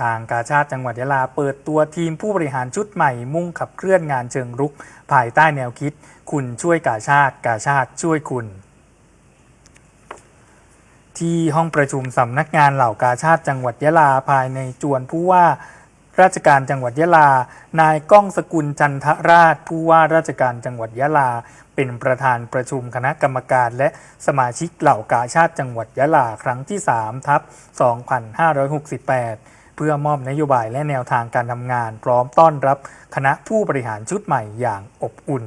ทางกาชาติจังหวัดยะลาเปิดตัวทีมผู้บริหารชุดใหม่มุ่งขับเคลื่อนงานเชิงรุก ภายใต้แนวคิด คุณช่วยกาชาติกาชาติช่วยคุณ ที่ห้องประชุมสำนักงานเหล่ากาชาติจังหวัดยะลาภายในจวนผู้ว่าราชการจังหวัดยะลา นายก้องสกุลจันทราช ผู้ว่าราชการจังหวัดยะลา เป็นประธานประชุมคณะกรรมการและสมาชิกเหล่ากาชาติจังหวัดยะลาครั้งที่3ทับ2568 เพื่อมอบนโยบายและแนวทางการทำงาน พร้อมต้อนรับคณะผู้บริหารชุดใหม่อย่างอบอุ่น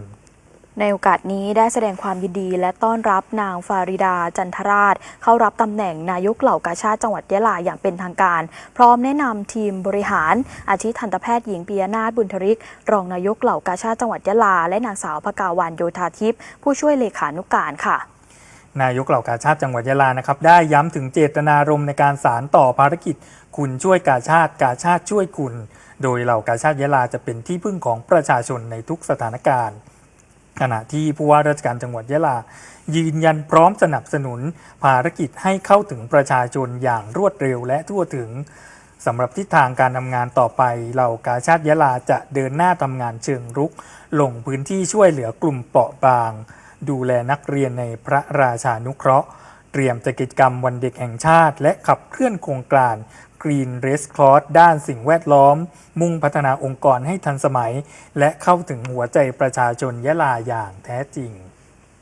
ในโอกาสนี้ได้แสดงความยินดีและต้อนรับนางฟาริดาจันทราช เข้ารับตำแหน่งนายกเหล่ากาชาติจังหวัดยะลาอย่างเป็นทางการ พร้อมแนะนำทีมบริหาร อาทิทันตแพทย์หญิงปียนาถบุญทริก รองนายกเหล่ากาชาติจังหวัดยะลา และนางสาวพกาวันโยธาทิพย์ผู้ช่วยเลขานุการค่ะ นายกเหล่ากาชาติจังหวัดยะลานะครับได้ย้ำถึงเจตนารมณ์ในการสารต่อภารกิจ คุณช่วยกาชาติกาชาติช่วยคุณ โดยเหล่ากาชาติยะลาจะเป็นที่พึ่งของประชาชนในทุกสถานการณ์ขณะที่ผู้ว่าราชการจังหวัดยะลา ยืนยันพร้อมสนับสนุน ภารกิจให้เข้าถึงประชาชนอย่างรวดเร็วและทั่วถึงสำหรับทิศทางการทำงานต่อไปเหล่ากาชาติยะลาจะเดินหน้าทำงานเชิงรุก ลงพื้นที่ช่วยเหลือกลุ่มเปราะบาง ดูแลนักเรียนในพระราชานุเคราะห์ เตรียมจัดกิจกรรมวันเด็กแห่งชาติ และขับเคลื่อนโครงการ Green r e s Cross ด้านสิ่งแวดล้อม มุ่งพัฒนาองค์กรให้ทันสมัย และเข้าถึงหัวใจประชาชนยะลาอย่างแท้จริง